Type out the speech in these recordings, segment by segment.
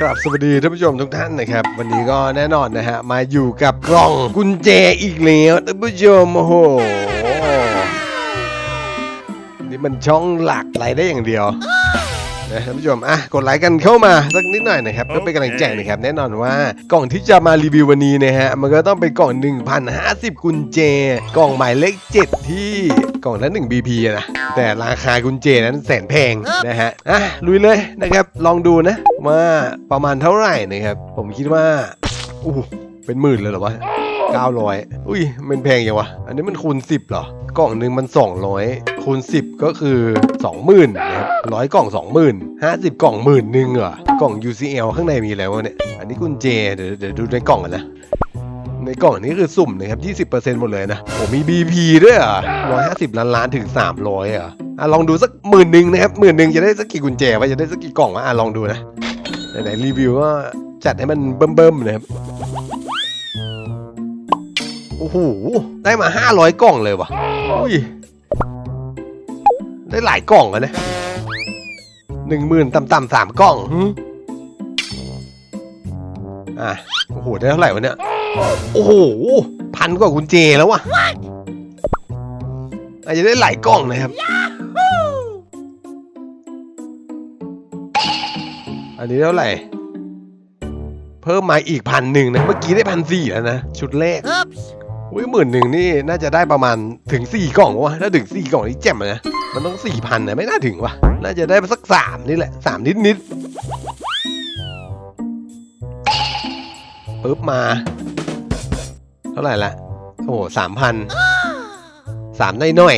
ครับสวัสดีท่านผู้ชมทุกท่านนะครับ วันนี้ก็แน่นอนนะฮะ มาอยู่กับกล่องกุญแจอีกแล้วท่านผู้ชมโอ้โห นี่มันช่องหลักไรได้อย่างเดียว นะท่านผู้ชมอะกดไลค์กันเข้ามาสักนิดหน่อยนะครับเพื่อเป็นกำลังใจนะครับแน่นอนว่ากล่องที่จะมารีวิววันนี้นะฮะมันก็ต้องเป็นกล่อง 1,050 กุญแจ กล่องหมายเลข 7 ที่กล่องละ1 BP อะนะแต่ราคากุญแจนั้นแสนแพงนะฮะอะลุยเลยนะครับลองดูนะว่าประมาณเท่าไหร่นะครับผมคิดว่าอู้หูเป็นหมื่นเลยเหรอวะ 900 อุ้ย มันแพงยังวะ อันนี้มันคูณ 10เหรอ กล่องหนึ่งมัน 200 คูณ 10 ก็คือ 20,000นะครับร้อยกล่อง 20,000 50 กล่องหมื่นหนึ่งเหรอกล่อง UCL ข้างในมีอะไรวะเนี่ย อันนี้กุญแจ เดี๋ยวเดี๋ยวดูในกล่องกันนะในกล่องนี้คือสุ่มนะครับ 20%หมดเลยนะโอ้มี BP ด้วยหรอะ150 ล้านล้านถึง 300อะอะ ลองดูสักหมื่นหนึ่งนะครับหมื่นหนึ่งจะได้สักกี่กุญแจวะจะได้สักกี่กล่องวะอะลองดูนะไหนๆรีวิวก็จัดให้มันเบิ่มๆนะครับ โอ้โห ได้มาห้าร้อยกล่องเลยวะอุ้ย ได้หลายกล่องอะนะหนึ่งหมื่นต่ำๆสามกล่องหึอะ โอ้โห ได้เท่าไหร่วะเนี่ย โอ้โห พันกว่ากุญแจแล้ววะอาจจะได้หลายกล่องนะครับ อันนี้เท่าไหร่ เพิ่มมาอีกพันหนึ่งนะ เมื่อกี้ได้พันสี่แล้วนะ ชุดแรก อุ้ยหมื่นหนึ่งนี่น่าจะได้ประมาณถึงสี่กล่องวะถ้าถึงสี่กล่องนี่แจ่มเลยนะมันต้องสี่พันนะไม่น่าถึงวะน่าจะได้สักสามนี่แหละสามนิดนิดปึ๊บมา เท่าไหร่ละโอ้โหสามพันสามได้หน่อย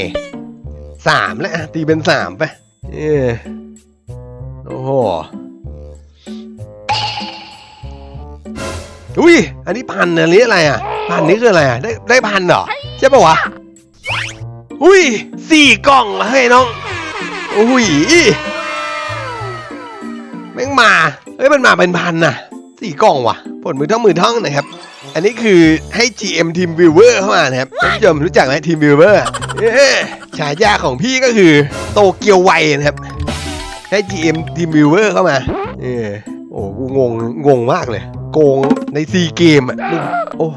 สามแล้วอะตีเป็นสามไปเออโอ้โหอุ้ยอันนี้พันอันนี้อะไรอะ พันนี้คืออะไรอะได้ได้พันเหรอใช่ปะวะอุ้ยสี่กล่องเหรอเฮ้ยน้องอุ้ยแม่งมาเฮ้ยมันมาเป็นพันน่ะสี่กล่องว่ะผลมือท่องมือท่องนะครับ อันนี้คือให้ GM Team Viewer เข้ามานะครับท่านผู้ชมรู้จักไหม Team Viewer เอ้ยฉายาของพี่ก็คือโตเกียวไวนะครับให้ GM Team Viewer เข้ามาเออ โอ้กูงงงงมากเลย โกงในซีเกมอะมึงโอ้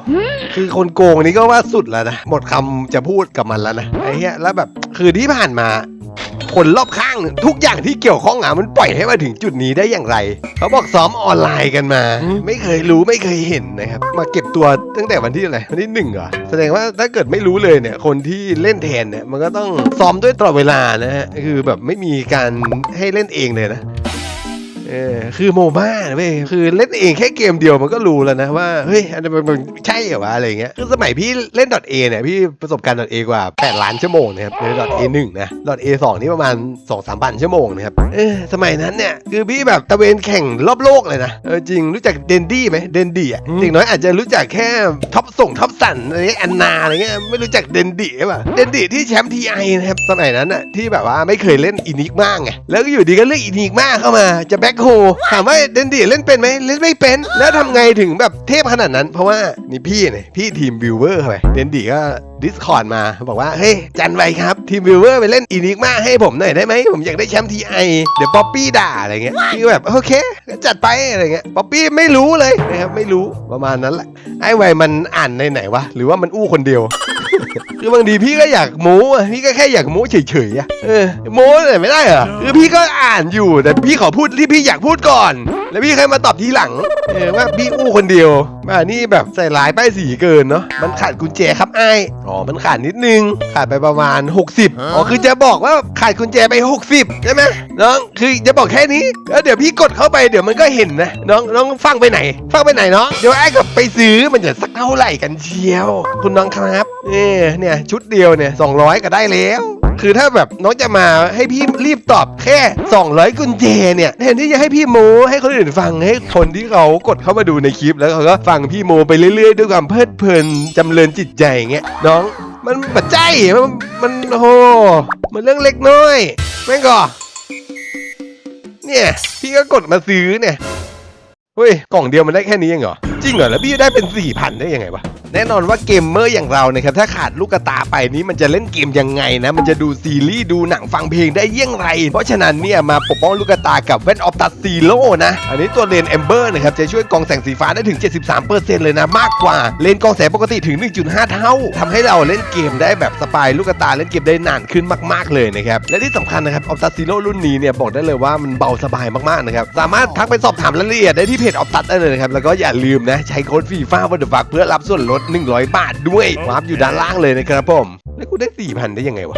คือคนโกงนี่ก็ว่าสุดแล้วนะหมดคำจะพูดกับมันแล้วนะไอ้เหี้ยแล้วแบบคือที่ผ่านมา คนรอบข้างทุกอย่างที่เกี่ยวข้องอะมันปล่อยให้มาถึงจุดนี้ได้อย่างไร เขาบอกซ้อมออนไลน์กันมา ไม่เคยรู้ไม่เคยเห็นนะครับ มาเก็บตัวตั้งแต่วันที่อะไรวันที่หนึ่งเหรอแสดงว่าถ้าเกิดไม่รู้เลยเนี่ยคนที่เล่นแทนเนี่ยมันก็ต้องซ้อมด้วยตลอดเวลานะฮะคือแบบไม่มีการให้เล่นเองเลยนะ เออคือโมบ้าเว้ยคือเล่นเองแค่เกมเดียวมันก็รู้แล้วนะว่าเฮ้ยอันนี้มันมันใช่เหรอวะอะไรอย่างเงี้ยคือสมัยพี่เล่น .a เนี่ยพี่ประสบการณ์ .a กว่า 8 ล้านชั่วโมงนะครับใน .a 1นะ .a 2นี่ประมาณ 2 3พันชั่วโมงนะครับเออสมัยนั้นเนี่ยคือพี่แบบตะเวนแข่งรอบโลกเลยนะเออจริงรู้จักเดนดี้ไหมเดนดี้อะอย่างน้อยอาจจะรู้จักแค่ท็อปส่งท็อปสันอะไรเงี้ยแอนนาอะไรเงี้ยไม่รู้จักเดนดี้ใช่ป่ะเดนดี้ที่แชมป์ทีไอนะครับสมัยนั้นอะที่แบบว่าไม่เคยเล่นอินิกมาไงแล้วก็อยู่ดีก็เลือกอินิกมาเข้ามาจะแบ็คโฮถามว่าเดนดี้เล่นเป็นไหมเล่นไม่เป็น แล้วทำไงถึงแบบเทพขนาดนั้น เพราะว่านี่พี่เนี่ยพี่ทีมวิวเวอร์เข้าไปเดนดี้ก็ดิสคอร์ดมาบอกว่า เฮ้ย จันไว้ครับทีมวิวเวอร์ไปเล่นอีนิกมาให้ผมหน่อยได้ไหม ผมอยากได้แชมป์ทีไอเดี๋ยวป๊อปปี้ด่าอะไรเงี้ยพี่ก็แบบ โอเคก็จัดไปอะไรเงี้ยป๊อปปี้ไม่รู้เลยนะครับไม่รู้ประมาณนั้นแหละไอ้ไวมันอ่านในไหนวะหรือว่ามันอู้คนเดียว คือบางทีพี่ก็อยากโม้อะพี่ก็แค่อยากโม้เฉยๆอะเออโม้หน่อยไม่ได้เหรอคือพี่ก็อ่านอยู่แต่พี่ขอพูดที่พี่อยากพูดก่อน แล้วพี่ค่อยมาตอบทีหลังเออว่าพี่อู้คนเดียวว่านี่แบบใส่ร้ายป้ายสีเกินเนาะมันขาดกุญแจครับไอ้อ๋อมันขาดนิดนึงขาดไปประมาณ 60อ๋อคือจะบอกว่าขาดกุญแจไป 60ใช่ไหมน้องคือจะบอกแค่นี้แล้วเดี๋ยวพี่กดเข้าไปเดี๋ยวมันก็เห็นนะน้องน้องฟังไปไหน ฟังไปไหนเนาะเดี๋ยวไอ้กับไปซื้อมันจะสักเท่าไหร่กันเชียว คุณน้องครับเออเนี่ยชุดเดียวเนี่ย200ก็ได้แล้ว คือถ้าแบบน้องจะมาให้พี่รีบตอบแค่ 200 กุญแจเนี่ยแทนที่จะให้พี่โมให้คนอื่นฟังให้คนที่เขากดเข้ามาดูในคลิปแล้วเขาก็ฟังพี่โมไปเรื่อยๆ ด้วยความเพลิดเพลินจำเริญจิตใจอย่างเงี้ยน้องมันปัจจัยมันมันโอ้โหมันเรื่องเล็กน้อยแม่งก็เนี่ยพี่ก็กดมาซื้อเนี่ยเฮ้ยกล่องเดียวมันได้แค่นี้เองเหรอจริงเหรอแล้วพี่ได้เป็นสี่พันได้ยังไงวะ แน่นอนว่าเกมเมอร์อย่างเรานะครับถ้าขาดลูกตาไปนี้มันจะเล่นเกมยังไงนะ มันจะดูซีรีส์ดูหนังฟังเพลงได้เยี่ยงไร เพราะฉะนั้นเนี่ยมาปกป้องลูกตากับเวนออฟตัสซีโร่นะ อันนี้ตัวเลนเอมเบอร์นะครับจะช่วยกองแสงสีฟ้าได้ถึง 73%เลยนะมากกว่า เลนกองแสงปกติถึง 1.5 เท่าทำให้เราเล่นเกมได้แบบสปายลูกตาเล่นเกมได้นานขึ้นมาก ๆเลยนะครับและที่สำคัญนะครับออฟตัสซีโร่รุ่นนี้เนี่ยบอกได้เลยว่ามันเบาสบายมากๆนะครับสามารถทักไปสอบถามรายละเอียดได้ที่เพจออฟตัสได้เลยนะครับแล้วก็อย่าลืมนะใช้โค้ดฟีฟ่าวันเดอร์ฟักเพื่อรับส่วนลด100 บาทด้วยวาร์ปอยู่ด้านล่างเลยนะครับผม แล้วกูได้ 4,000 ได้ยังไงวะ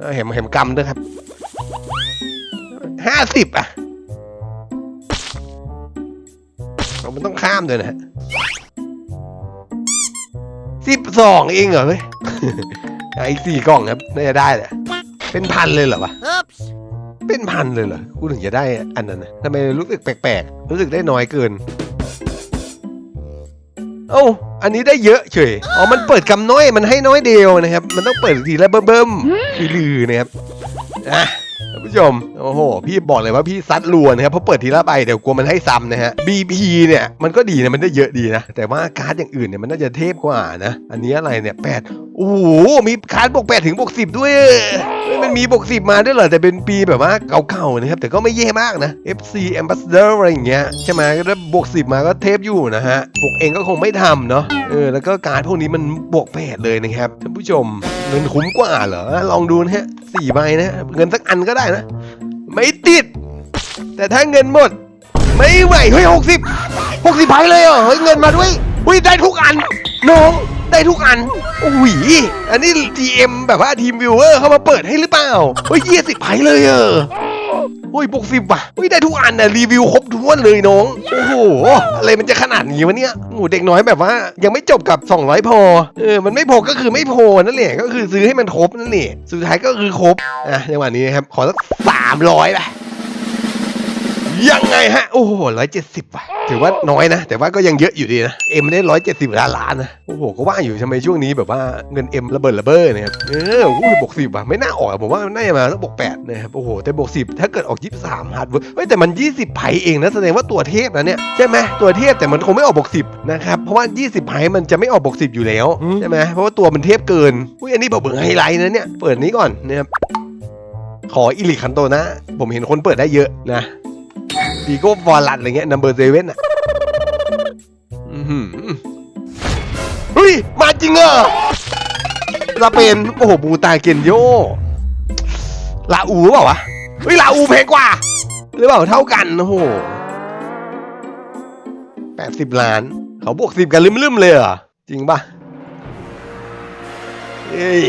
เออเห็นเห็นกำด้วยครับ50อะเอามันต้องข้ามด้วยนะฮะ12เองเหรอเฮ้ยอะอีกสี่กล่องครับน่าจะได้แหละเป็นพันเลยเหรอวะ Oops. เป็นพันเลยเหรอกูถึงจะได้อันนั้นนะทำไมรู้สึกแปลกๆ รู้สึกได้น้อยเกิน โอ้อันนี้ได้เยอะเฉย อ๋อ มันเปิดกำน้อย มันให้น้อยเดียวนะครับ มันต้องเปิดทีละเบิ่มๆคือลือนะครับ อะท่านผู้ชม โอ้โห พี่บอกเลยว่าพี่ซัดรัวนะครับ เพราะเปิดทีละใบเดี๋ยวกลัวมันให้ซ้ำนะฮะ BP เนี่ย มันก็ดีนะ มันได้เยอะดีนะ แต่ว่าการ์ดอย่างอื่นเนี่ย มันน่าจะเทพกว่านะ อันนี้อะไรเนี่ยแปด อ้โหมีการบวกแปดถึงบวกสิบด้วยมันมีบวกสิบมาด้วยเหรอแต่เป็นปีแบบว่าเก่าๆนะครับ แต่ก็ไม่แย่มากนะ FC Ambassador อะไรอย่างเงี้ยใช่ไหมก็ถ้าบวกสิบมาก็เทพอยู่นะฮะบวกเองก็คงไม่ทำเนาะเออแล้วก็การพวกนี้มันบวกแปดเลยนะครับท่านผู้ชมเงินคุ้มกว่าเหรอลองดูนะฮะสี่ใบนะเงินสักอันก็ได้นะ ไม่ติด แต่ถ้าเงินหมด ไม่ไหวเฮ้ยหกสิบหกสิบใบเลยเหรอเฮ้ยเงินมาด้วยอุ้ยได้ทุกอันน้อง ได้ทุกอันอุ้ยอันนี้ GM แบบว่าทีมวิวเวอร์เข้ามาเปิดให้หรือเปล่าเฮ้ยยี่สิบไพ่เลยเออเฮ้ยบวกสิบว่ะเฮ้ยได้ทุกอันน่ะรีวิวครบถ้วนเลยน้อง โอ้โห อะไรมันจะขนาดนี้วะเนี่ยโอ้โหเด็กน้อยแบบว่า ยังไม่จบกับ 200 พอ เออ มันไม่พอก็คือไม่พอนั่นแหละ ก็คือซื้อให้มันครบนั่นแหละ สุดท้ายก็คือครบ อะจังวะนี้นะครับ ขอสักสามร้อยไป ยังไงฮะ โอ้โหร้อยเจ็ดสิบว่ะ ถือว่าน้อยนะ แต่ว่าก็ยังเยอะอยู่ดีนะ เอ็มได้ร้อยเจ็ดสิบล้านล้านนะ โอ้โห ก็ว่าอยู่ทำไมช่วงนี้แบบว่าเงินเอ็มระเบิดระเบ้อนะครับ เออโอ้ยบวกสิบว่ะ ไม่น่าออกอะผมว่ามันน่าจะมาต้องบวกแปดนะครับ โอ้โห แต่บวกสิบถ้าเกิดออกยี่สิบสามฮาร์ดเวิร์เฮ้ย แต่มันยี่สิบไพ่เองนะ แสดงว่าตัวเทพนะเนี่ย ใช่ไหมตัวเทพแต่มันคงไม่ออกบวกสิบนะครับ เพราะว่ายี่สิบไพ่มันจะไม่ออกบวกสิบอยู่แล้ว ใช่ไหมเพราะว่าตัวมันเทพเกินอุ้ยอันนี้บอกเบิ่งไฮไลท์นะเนี่ย เปิดนี้ก่อนนะครับขออิลิคันโตนะ ผมเห็นคนเปิดได้เยอะนะ ดีโก้ฟอร์ลัดอะไรเงี้ยนัมเบอร์เซเว่นอะอื้อหือเฮ้ย มาจริงเหรอลาเป็นโอ้โหบูตาเกนโยลาอูหรือเปล่าวะเฮ้ยลาอูแพงกว่า หรือเปล่าเท่ากันโอ้โหแปดสิบล้าน เขาบวกสิบกันลืมๆเลยเหรอ จริงป่ะเอ้ย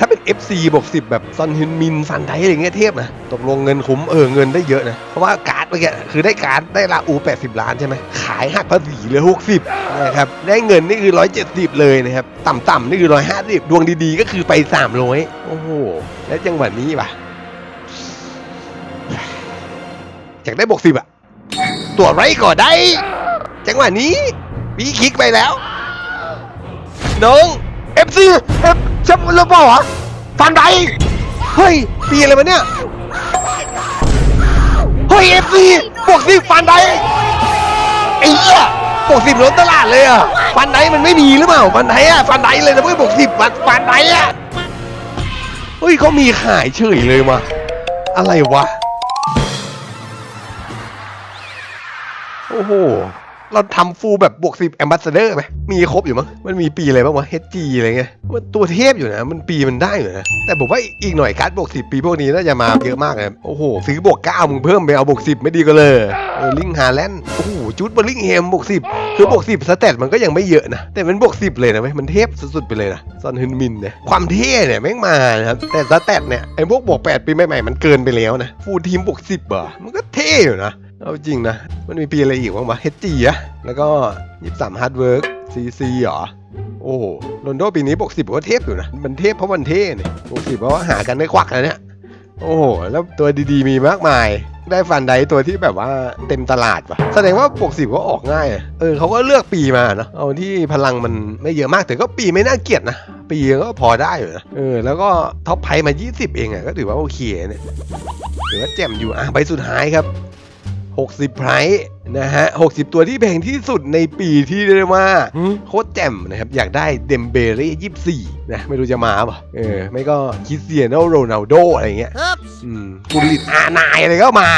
ถ้าเป็น FC บวก10แบบซอนฮึนมินฟันไดอะไรเงี้ยเทียบนะตกลงเงินคุ้มเออเงินได้เยอะนะ เพราะว่าการ์ดเมื่อกี้คือได้การ์ดได้ลาอู 80 ล้านใช่ไหมขายหักภาษีเหลือ 60 นะครับ ได้เงินนี่คือ 170 เลยนะครับ ต่ำๆนี่คือ 150 ดวงดีๆ ก็คือไป 300 โอ้โห แล้วจังหวะนี้ปะอยากได้บวก10อะตัวไรก็ได้ จังหวะนี้มีคลิกไปแล้ว น้อง FC เอฟ ชับหรือเปล่าวะฟันไดเฮ้ยปีอะไรวะเนี่ย เฮ้ย FC บวกสิบฟันไดไอ้เหี้ยบวกสิบล้นตลาดเลยอะฟันไดมันไม่มีหรือเปล่าฟันไดอะฟันไดเลยนะเว้ยบวกสิบฟันฟันไดอะเฮ้ยเขามีขายเฉยเลยมาอะไรวะ โอ้โห เราทำฟูลแบบบวกสิบแอมบาสเดอร์ไหมมีครบอยู่มั้งมันมีปีอะไรบ้างวะ HG อะไรเงี้ยมันตัวเทพอยู่นะ มันปีมันได้อยู่นะ แต่ผมว่าอีกหน่อยการ์ดบวกสิบปีพวกนี้น่าจะมาเยอะมากเลยโอ้โห ซื้อบวกเก้ามึงเพิ่มไปเอาบวกสิบไม่ดีก็เลยเออลิงฮาแลนด์โอ้โหจูดบอร์ลิงเฮมบวกสิบคือบวกสิบสเตตมันก็ยังไม่เยอะนะ แต่มันบวกสิบเลยนะเว้ยมันเทพสุดๆไปเลยนะซอนฮึนมินเนี่ยความเท่เนี่ยแม่งมานะครับแต่สเตตเนี่ยไอ้พวกบวกแปดปีใหม่ๆมันเกินไปแล้วนะฟูลทีมบวกสิบอะมันก็เท่อยู่นะ เอาจริงนะ มันมีปีอะไรอีกบ้างวะ HG อะแล้วก็23 Hard Work CC เหรอ โอ้โหโรนโดปีนี้บวกสิบก็เทพอยู่นะ มันเทพเพราะมันเท่เนี่ยบวกสิบเพราะว่าหากันได้ควักนะเนี่ย โอ้โห แล้วตัวดีๆมีมากมาย ได้ฟันไดตัวที่แบบว่าเต็มตลาดว่ะ แสดงว่าบวกสิบก็ออกง่าย เออเขาก็เลือกปีมาเนอะเอาที่พลังมันไม่เยอะมากแต่ก็ปีไม่น่าเกลียดนะ ปีก็พอได้อยู่นะ เออ แล้วก็ท็อปไพมา 20 เองอะก็ถือว่าโอเคเนี่ยถือว่าแจ่มอยู่ อะใบสุดท้ายครับ 60ไพรส์นะฮะ60 ตัวที่แพงที่สุดในปีที่เรียกว่าโคตรแจ่มนะครับอยากได้เดมเบเร่ยี่สี่นะ ไม่รู้จะมาป่ะเออ ไม่ก็คริสเตียโนโรนัลโดอะไรเงี้ยอืมกุลิตอานายอะไรก็มา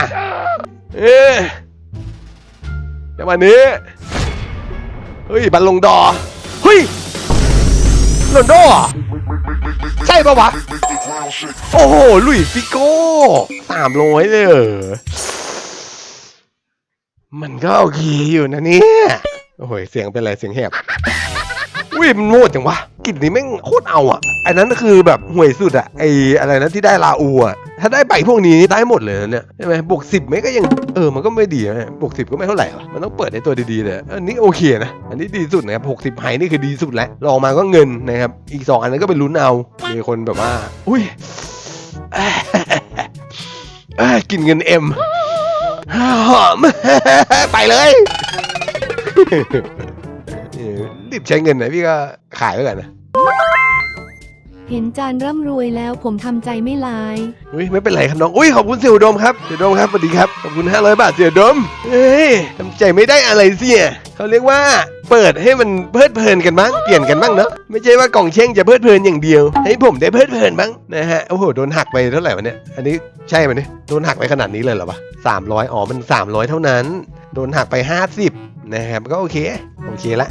เออแต่วันนี้ เฮ้ย บัลลงดอร์เฮ้ยโรนลโดเหรอใช่ปะวะ โอ้โหลุยส์ฟิโก้สามร้อยเลยเหรอ มันก็โอเคอยู่นะเนี่ย โอ้โหเสียงเป็นไรเสียงแหบอุ้ยมันโหดจังวะกลิ่นนี้แม่งโคตรเอาอะอันนั้นคือแบบห่วยสุดอะไออะไรนะที่ได้ลาอูอะถ้าได้ใบพวกนี้ได้หมดเลยนะเนี่ยใช่ไหมบวกสิบไม่ก็ยังเออมันก็ไม่ดีนะบวกสิบก็ไม่เท่าไหร่วะมันต้องเปิดในตัวดีๆเลยอันนี้โอเคนะอันนี้ดีสุดนะครับหกสิบไฮนี่คือดีสุดแล้วลองมาก็เงินนะครับอีกสองอันนั้นก็เป็นลุ้นเอามีคนแบบว่า อุ้ยกินเงินเอ็ม หอม ไปเลยรีบใช้เงินหน่อยพี่ก็ขายไว้ก่อนนะ เห็นจานร่ำรวยแล้วผมทำใจไม่ลาย อุ้ยไม่เป็นไรครับน้องอุ้ยขอบคุณเสี่ยวดมครับเสี่ยวดมครับสวัสดีครับขอบคุณ 500 บาทเสี่ยวดมเฮ้ยทำใจไม่ได้อะไรเสี่ยเขาเรียกว่าเปิดให้มันเพลิดเพลินกันบ้างเปลี่ยนกันบ้างเนาะไม่ใช่ว่ากล่องเช่งจะเพลิดเพลินอย่างเดียว ให้ผมได้เพลิดเพลินบ้างนะฮะโอ้โหโดนหักไปเท่าไหร่วะเนี่ยอันนี้ใช่ไหมเนี่ยโดนหักไปขนาดนี้เลยเหรอวะสามร้อยอ๋อมัน 300 เท่านั้น โดนหักไป 50นะครับก็โอเคโอเคละ